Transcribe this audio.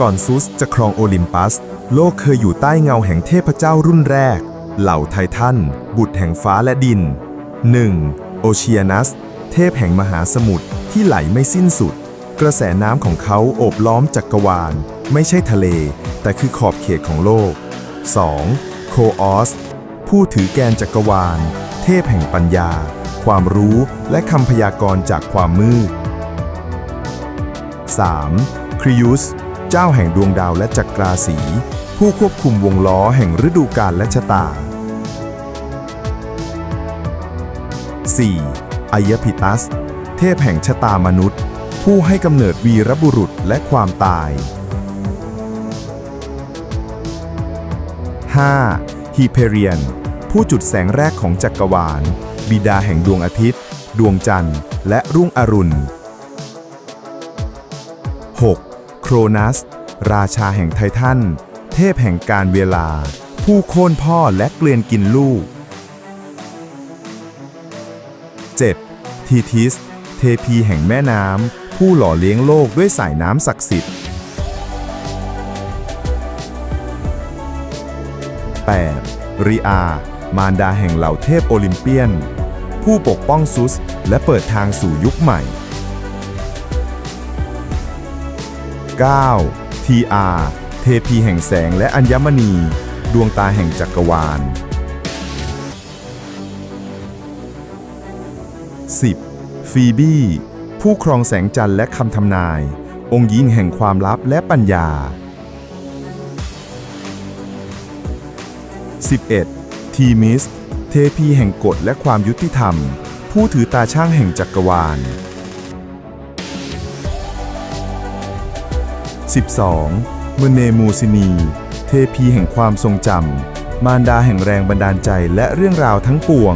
ก่อนซุสจะครองโอลิมปัส โลกเคยอยู่ใต้เงาแห่งเทพเจ้ารุ่นแรก เหล่าไททัน บุตรแห่งฟ้าและดิน 1. โอเชียนัส เทพแห่งมหาสมุทรที่ไหลไม่สิ้นสุด กระแสน้ำของเขาโอบล้อมจักกรวาล ไม่ใช่ทะเล แต่คือขอบเขตของโลก 2. โคออส ผู้ถือแกนจักรวาล เทพแห่งปัญญา ความรู้และคำพยากรณ์จากความมืด 3. คริอุส เจ้าแห่งดวงดาวและจักราศี ผู้ควบคุมวงล้อแห่งฤดูกาลและชะตา 4. ไอยพิตัส เทพแห่งชะตามนุษย์ ผู้ให้กำเนิดวีรบุรุษและความตาย 5. ฮีเพเรียน ผู้จุดแสงแรกของจักรวาล บิดาแห่งดวงอาทิตย์ ดวงจันทร์ และรุ่งอรุณ 6. โครนัส ราชาแห่งไททัน เทพแห่งการเวลา ผู้โค่นพ่อและเกลียนกินลูก 7. ทีทิส เทพีแห่งแม่น้ำ ผู้หล่อเลี้ยงโลกด้วยสายน้ำศักดิ์สิทธิ์ 8. ริอา มารดาแห่งเหล่าเทพโอลิมเปียน ผู้ปกป้องซุส และเปิดทางสู่ยุคใหม่ 9. ทีอาเทพีแห่งแสงและอัญมณี ดวงตาแห่งจักรวาล 10. ฟีบี้ ผู้ครองแสงจันทร์และคำทำนาย องค์หญิงแห่งความลับและปัญญา 11. ทีมิส เทพีแห่งกฎและความยุติธรรม ผู้ถือตาช่างแห่งจักรวาล 12. มเนมูซินี เทพีแห่งความทรงจำมารดาแห่งแรงบันดาลใจและเรื่องราวทั้งปวง